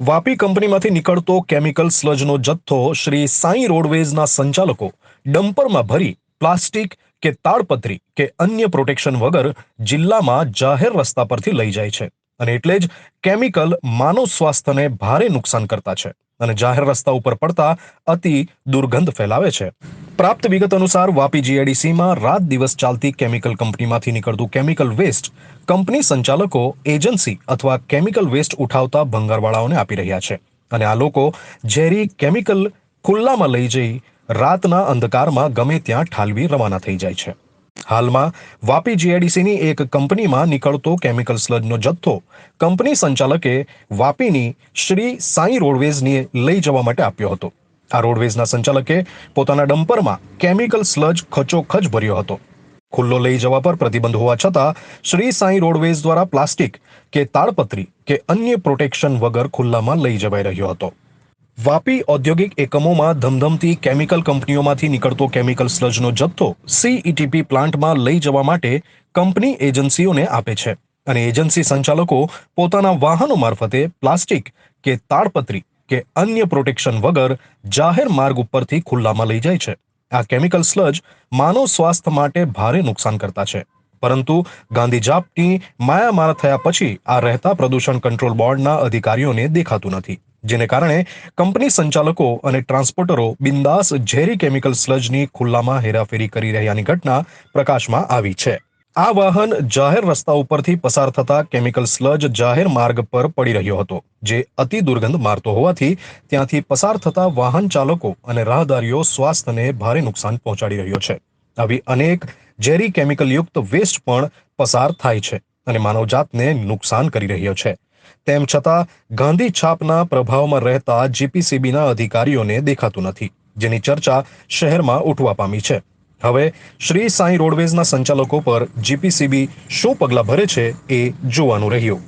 વાપી કંપનીમાંથી નીકળતો કેમિકલ સ્લજનો જથ્થો શ્રી સાંઈ રોડવેઝના સંચાલકો ડમ્પરમાં ભરી પ્લાસ્ટિક કે તાડપત્રી કે અન્ય પ્રોટેક્શન વગર જિલ્લામાં જાહેર રસ્તા પરથી લઈ જાય છે. અને એટલે જ કેમિકલ માનવ સ્વાસ્થ્યને ભારે નુકસાન કરતા છે અને જાહેર રસ્તા ઉપર પડતા અતિ દુર્ગંધ ફેલાવે છે. પ્રાપ્ત વિગત અનુસાર વાપી જીએડીસીમાં રાત દિવસ ચાલતી કેમિકલ કંપનીમાંથી નીકળતું કેમિકલ વેસ્ટ કંપની સંચાલકો એજન્સી અથવા કેમિકલ વેસ્ટ ઉઠાવતા ભંગારવાળાઓને આપી રહ્યા છે. અને આ લોકો ઝેરી કેમિકલ ખુલ્લામાં લઈ જઈ રાતના અંધકારમાં ગમે ત્યાં ઠાલવી રવાના થઈ જાય છે. હાલમાં વાપી જીઆઈડીસીની એક કંપનીમાં નીકળતો કેમિકલ સ્લજનો જથ્થો કંપની સંચાલકે વાપીની શ્રી સાંઈ રોડવેઝની લઈ જવા માટે આપ્યો હતો. આ રોડવેઝના સંચાલકે પોતાના ડમ્પરમાં કેમિકલ સ્લજ ખચોખચ ભર્યો હતો. ખુલ્લો લઈ જવા પર પ્રતિબંધ હોવા છતાં શ્રી સાંઈ રોડવેઝ દ્વારા પ્લાસ્ટિક કે તાડપત્રી કે અન્ય પ્રોટેક્શન વગર ખુલ્લામાં લઈ જવાઈ રહ્યો હતો. વાપી ઔદ્યોગિક એકમોમાં ધમધમતી કેમિકલ કંપનીઓમાંથી નીકળતો કેમિકલ સ્લજનો જથ્થો સીઈટીપી પ્લાન્ટમાં લઈ જવા માટે કંપની એજન્સીઓને આપે છે. અને એજન્સી સંચાલકો પોતાના વાહનો મારફતે પ્લાસ્ટિક કે તાડપત્રી કે અન્ય પ્રોટેક્શન વગર જાહેર માર્ગ ઉપરથી ખુલ્લામાં લઈ જાય છે. આ કેમિકલ સ્લજ માનવ સ્વાસ્થ્ય માટે ભારે નુકસાન કરતા છે. પરંતુ ગાંધીજાપની માયામાર થયા પછી આ રહેતા પ્રદૂષણ કંટ્રોલ બોર્ડના અધિકારીઓને દેખાતું નથી. જેને કારણે કંપની સંચાલકો અને ટ્રાન્સપોર્ટરો બિંદાસ ઝેરી કેમિકલ સ્લજની ખુલ્લામાં હેરાફેરી કરી રહ્યાની ઘટના પ્રકાશમાં આવી છે. આ વાહન જાહેર રસ્તા ઉપરથી પસાર થતા કેમિકલ સ્લજ જાહેર માર્ગ પર પડી રહ્યો હતો, જે અતિ દુર્ગંધ મારતો હોવાથી ત્યાંથી પસાર થતા વાહન ચાલકો અને રાહદારીઓ સ્વાસ્થ્યને ભારે નુકસાન પહોંચાડી રહ્યો છે. આવી અનેક ઝેરી કેમિકલયુક્ત વેસ્ટ પણ પસાર થાય છે. અને માનવજાતને નુકસાન કરી રહ્યો છે. તેમ છતાં, ગાંધી છાપના પ્રભાવમાં રહેતા જીપીસીબીના અધિકારીઓને દેખાતું નથી, જેની ચર્ચા શહેરમાં ઉઠવા પામી છે. હવે, શ્રી સાંઈ રોડવેઝના સંચાલકો પર જીપીસીબી શું પગલાં ભરે છે એ જોવાનું રહ્યું.